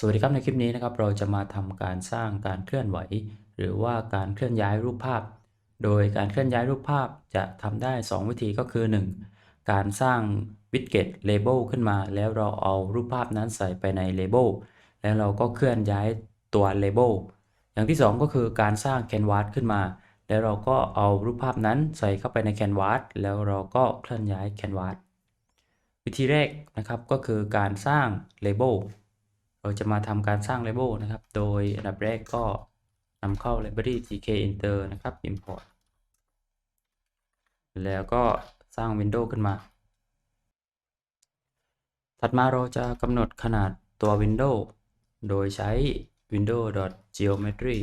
สวัสดีครับในคลิปนี้นะครับเราจะมาทำการสร้างการเคลื่อนไหว หรือว่าการเคลื่อนย้ายรูปภาพ โดยการเคลื่อนย้ายรูปภาพจะทำได้ 2 วิธีก็คือ 1. การสร้างวิดเกตเลเบลขึ้นมา แล้วเราเอารูปภาพนั้นใส่ไปในเลเบลแล้วเราก็เคลื่อนย้ายตัวเลเบลอย่างที่ 2 ก็คือการสร้างแคนวาสขึ้นมา แล้วเราก็เอารูปภาพนั้นใส่เข้าไปในแคนวาสแล้วเราก็เคลื่อนย้ายแคนวาสวิธีแรกนะครับก็คือการสร้างเลเบล เราจะมาทำการสร้าง label นะครับ โดยอันดับแรกก็นำเข้า library tk enter นะครับ import แล้วก็สร้าง window ขึ้นมา ถัดมาเราจะกำหนดขนาดตัว window โดยใช้ window geometry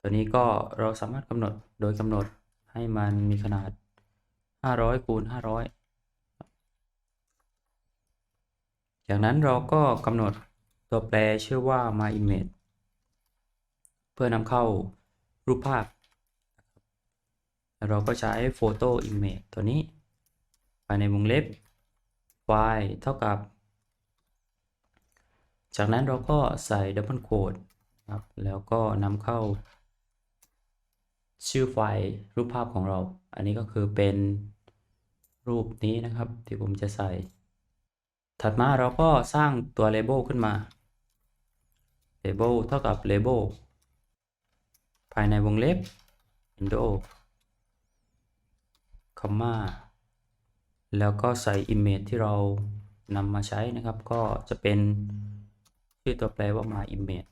ตัวนี้ก็เราสามารถกำหนดโดยกำหนดให้มันมีขนาด 500 คูณ 500 จากนั้นเราก็กำหนดตัวแปรชื่อว่า my image เพื่อนำเข้ารูปภาพ เราก็ใช้ photo image ตัวนี้ ภายในวงเล็บ y เท่ากับ จากนั้นเราก็ใส่ double quote ครับ แล้วก็นำเข้า ชื่อไฟล์รูปภาพของเรา อันนี้ก็คือเป็นรูปนี้นะครับที่ผมจะใส่ ถัดมาเราก็สร้างตัว label ขึ้นมา label เท่ากับ label ภายในวงเล็บ window comma แล้วก็ใส่ image ที่เรานำมาใช้นะครับ ก็จะเป็นชื่อตัวแปรว่า my image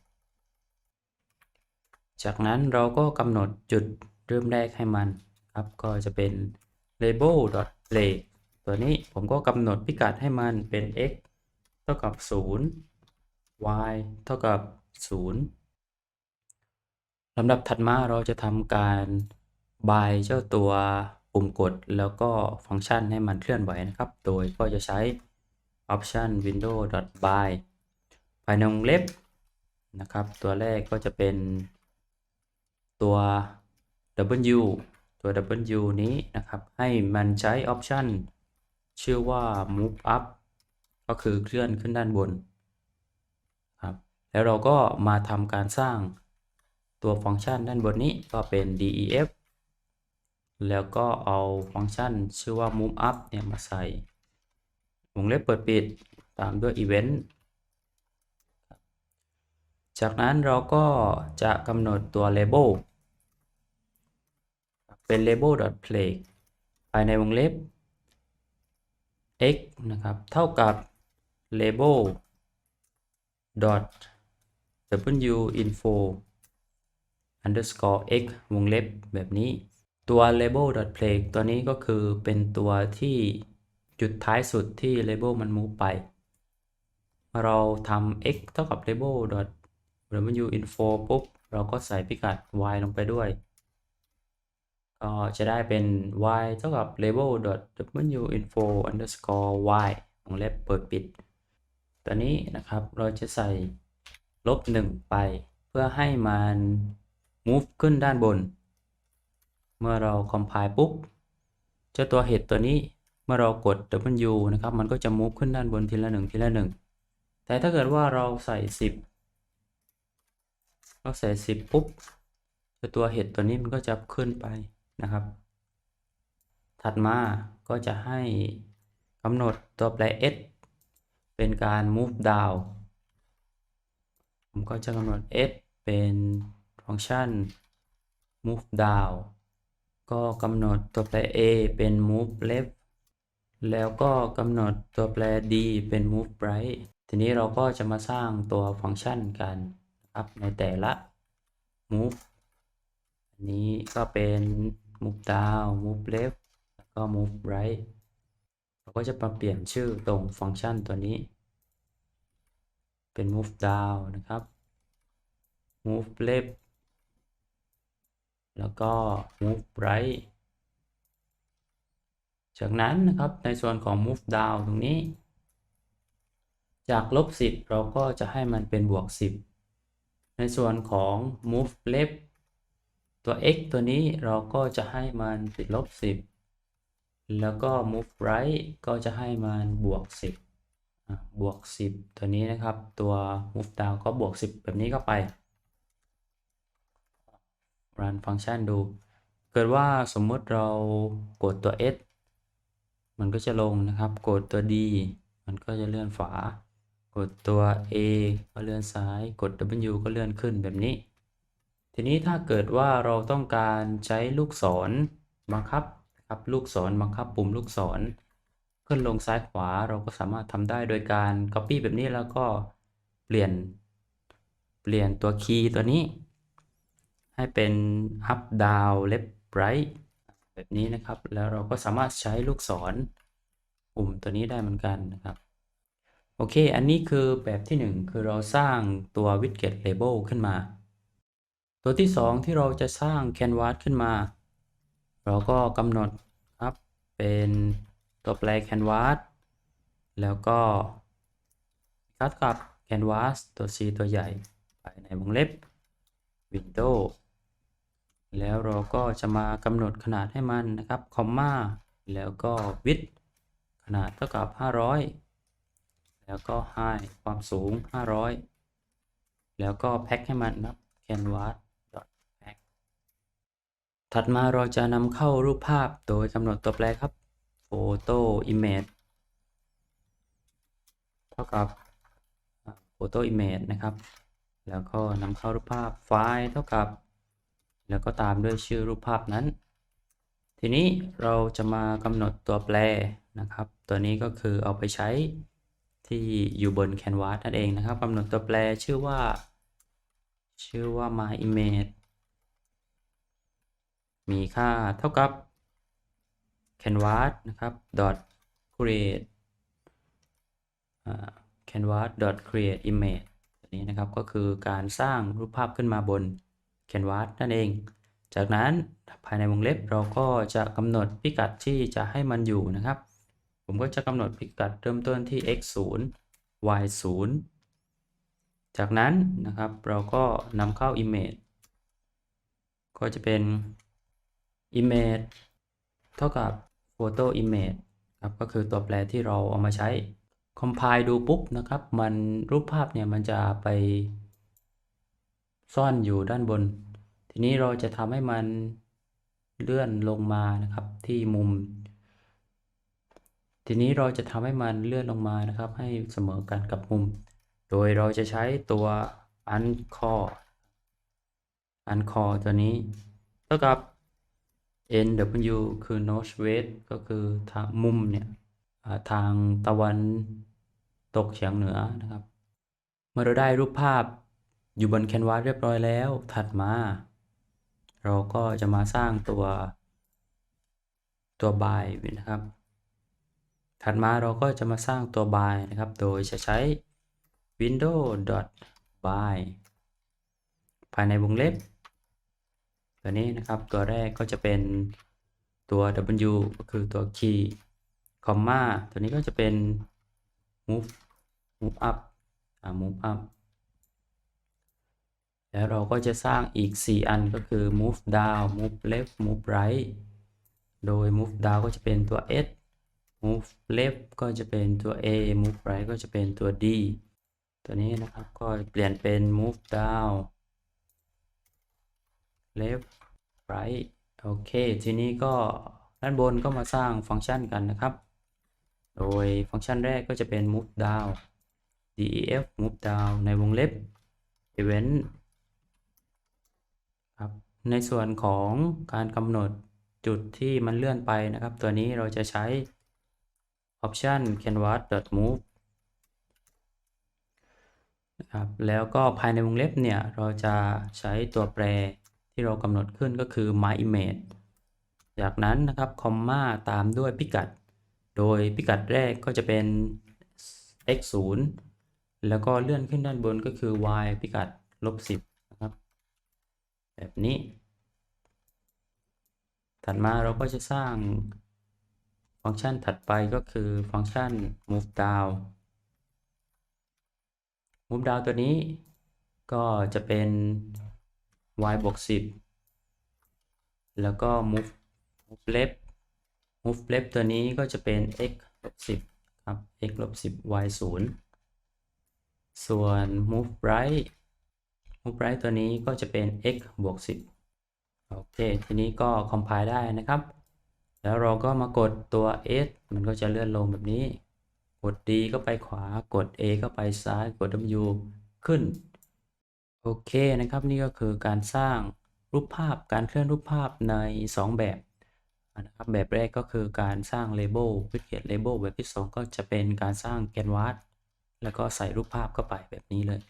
จากนั้นเราก็กำหนดจุดเริ่มแรกให้มันครับ ก็จะเป็น label play ตัวนี้ผมก็กำหนดพิกัดให้มันเป็น x เท่ากับ 0 y เท่ากับ 0ลำดับถัดมาเราจะทำการ by เจ้าตัวปุ่มกดแล้วก็ฟังก์ชันให้มันเคลื่อนไหวนะครับ โดยก็จะใช้ option window by ภายในวงเล็บนะครับ ตัวแรกก็จะเป็นตัว w ตัว w นี้นะครับ ให้มันใช้ option ชื่อว่า move up ก็คือเคลื่อนขึ้นด้านบนครับแล้วเราก็มาทำการสร้างตัวฟังก์ชันด้านบนนี้ก็เป็น def แล้วก็เอาฟังก์ชันชื่อว่า move up เนี่ยมาใส่วงเล็บเปิดปิดตามด้วย event จากนั้นเราก็จะกำหนดตัว label เป็น label.play ภายในวงเล็บ x นะครับ เท่ากับ label dot w info underscore x วงเล็บแบบนี้ ตัว label dot play ตัวนี้ก็คือเป็นตัวที่จุดท้ายสุดที่ label มัน move ไป เราทำ x เท่ากับ label dot w info ปุ๊บ เราก็ใส่พิกัด y ลงไปด้วย ก็จะได้เป็น y เท่ากับ label w info underscore y วงเล็บเปิดปิด ตัวนี้นะครับเราจะใส่ลบ 1 ไป เพื่อให้มัน move ขึ้นด้านบน เมื่อเรา compile ปุ๊บ เจ้าตัว head ตัวนี้เมื่อเรากด w นะครับ มันก็จะ move ขึ้นด้านบนทีละหนึ่งทีละหนึ่งแต่ถ้าเกิดว่าเราใส่ 10 เราใส่ 10 ปุ๊บจ้าตัว head ตัวนี้มันก็จะขึ้นไป นะครับ ถัดมาก็จะให้กำหนดตัวแปร s เป็นการ move down ผมก็จะกำหนด s เป็นฟังก์ชัน move down ก็กำหนดตัวแปร a เป็น move left แล้วก็กำหนดตัวแปร d เป็น move right ทีนี้เราก็จะมาสร้างตัวฟังก์ชันกันครับในแต่ละ move อันนี้ก็เป็น move down move left แล้วก็ move right เราก็จะมาเปลี่ยนชื่อตรงฟังก์ชันตัวนี้ เป็น move down นะครับ move left แล้วก็ move right จากนั้นนะครับในส่วนของ move down ตรงนี้ จากลบ 10 เราก็จะให้มันเป็นบวก 10 ในส่วนของ move left ตัว x ตัวนี้เราก็จะให้มันติดลบ 10 แล้วก็ move right ก็จะให้มันบวก 10 บวก 10 ตัวนี้นะครับ ตัว move down ก็บวก 10 แบบนี้เข้าไป run ฟังก์ชันดู เกิดว่าสมมติเรากดตัว S มันก็จะลงนะครับ กดตัว D มันก็จะเลื่อนฝา กดตัว A ก็เลื่อนซ้าย กด W ก็เลื่อนขึ้นแบบนี้ ทีนี้ถ้าเกิดว่าเราต้องการใช้ลูกศรบังคับนะครับลูกศรบังคับปุ่มลูกศรขึ้นลงซ้ายขวาเราก็สามารถทำได้โดยการ Copy แบบนี้แล้วก็เปลี่ยน เปลี่ยนตัวคีย์ตัวนี้ ให้เป็น up down left right แบบนี้นะครับ แล้วเราก็สามารถใช้ลูกศรปุ่มตัวนี้ได้เหมือนกันนะครับโอเค อันนี้คือแบบที่ 1 คือเราสร้างตัว widget label ขึ้นมา ตัวที่ 2 ที่เราจะสร้าง canvas ขึ้นมา เราก็กำหนดครับเป็นตัวแปร canvas แล้วก็คัดกับ canvas ตัว C ตัวใหญ่ไปในวงเล็บ window แล้วเราก็จะมากำหนดขนาดให้มันนะครับคอมมาแล้วก็ width ขนาดเท่ากับ 500 แล้วก็ height ความสูง 500 แล้วก็แพ็คให้มันนะครับ canvas ถัดมาเราจะนำเข้ารูปภาพโดยกำหนดตัวแปรครับ photo image เท่ากับ photo image นะครับ แล้วก็นำเข้ารูปภาพไฟล์เท่ากับ แล้วก็ตามด้วยชื่อรูปภาพนั้น ทีนี้เราจะมากำหนดตัวแปรนะครับ ตัวนี้ก็คือเอาไปใช้ที่อยู่บน Canvas นั่นเองนะครับกำหนดตัวแปรชื่อว่า ชื่อว่า my image มีค่าเท่ากับ canvas นะครับ dot create canvas dot create image ตัวนี้นะครับก็คือการสร้างรูปภาพขึ้นมาบน canvas นั่นเอง จากนั้นภายในวงเล็บเราก็จะกำหนดพิกัดที่จะให้มันอยู่นะครับ ผมก็จะกำหนดพิกัดเริ่มต้นที่ x 0 y 0จากนั้นนะครับเราก็นำเข้า image ก็จะเป็น image เท่ากับ photo image ครับก็คือตัวแปรที่เราเอามาใช้ compile ดูปุ๊บนะครับ มันรูปภาพเนี่ยมันจะไปซ่อนอยู่ด้านบน ทีนี้เราจะทำให้มันเลื่อนลงมานะครับที่มุม ทีนี้เราจะทำให้มันเลื่อนลงมานะครับ ให้เสมอกันกับมุม โดยเราจะใช้ตัว uncore uncore ตัวนี้ เท่ากับ nw คือ notch weight ก็คือทางมุมเนี่ยทางตะวันตกเฉียงเหนือนะครับ เมื่อเราได้รูปภาพอยู่บนแคนวาสเรียบร้อยแล้ว ถัดมา เราก็จะมาสร้างตัวตัว by นะครับ ถัดมาเราก็จะมาสร้างตัว by นะครับ โดยจะใช้ window by ภายในวงเล็บ ตัวนี้นะครับตัวแรกก็จะเป็นตัว w ก็คือตัว key คอมมาตัวนี้ก็จะเป็น move move up อ่า move up แล้วเราก็จะสร้างอีก 4 อันก็คือ move down move left move right โดย move down ก็จะเป็นตัว S move left ก็จะเป็นตัว A move right ก็จะเป็นตัว D ตัวนี้นะครับก็เปลี่ยนเป็น move down left right โอเค ทีนี้ก็ด้านบนก็มาสร้างฟังก์ชันกันนะครับ โดยฟังก์ชันแรกก็จะเป็น move down def move down ในวงเล็บ event ครับ ในส่วนของการกำหนดจุดที่มันเลื่อนไปนะครับ ตัวนี้เราจะใช้ option canvas move นะครับ แล้วก็ภายในวงเล็บเนี่ย เราจะใช้ตัวแปร ที่เรากำหนดขึ้นก็คือ my image จากนั้นนะครับคอมมาตามด้วยพิกัด โดยพิกัดแรกก็จะเป็น x 0แล้วก็เลื่อนขึ้นด้านบนก็คือ y พิกัดลบ10นะครับ แบบนี้ ถัดมาเราก็จะสร้างฟังก์ชันถัดไปก็คือฟังก์ชัน move down move down ตัวนี้ก็จะเป็น y บวก10 แล้วก็ move move left move left ตัวนี้ก็จะเป็น x ลบ10 ครับ x ลบ10 y 0 ส่วน move right move right ตัวนี้ก็จะเป็น x บวก10 โอเค ทีนี้ก็ compile ได้นะครับ แล้วเราก็มากดตัว s มันก็จะเลื่อนลงแบบนี้ กด d ก็ไปขวา กด a ก็ไปซ้าย กด w ขึ้น โอเคนะครับนี่ก็คือการสร้างรูปภาพการเคลื่อนรูปภาพใน 2 แบบนะครับแบบแรกก็คือการสร้าง label พิเขียน label แบบที่ 2 ก็จะเป็นการสร้าง canvas แล้วก็ใส่รูปภาพเข้าไปแบบนี้เลย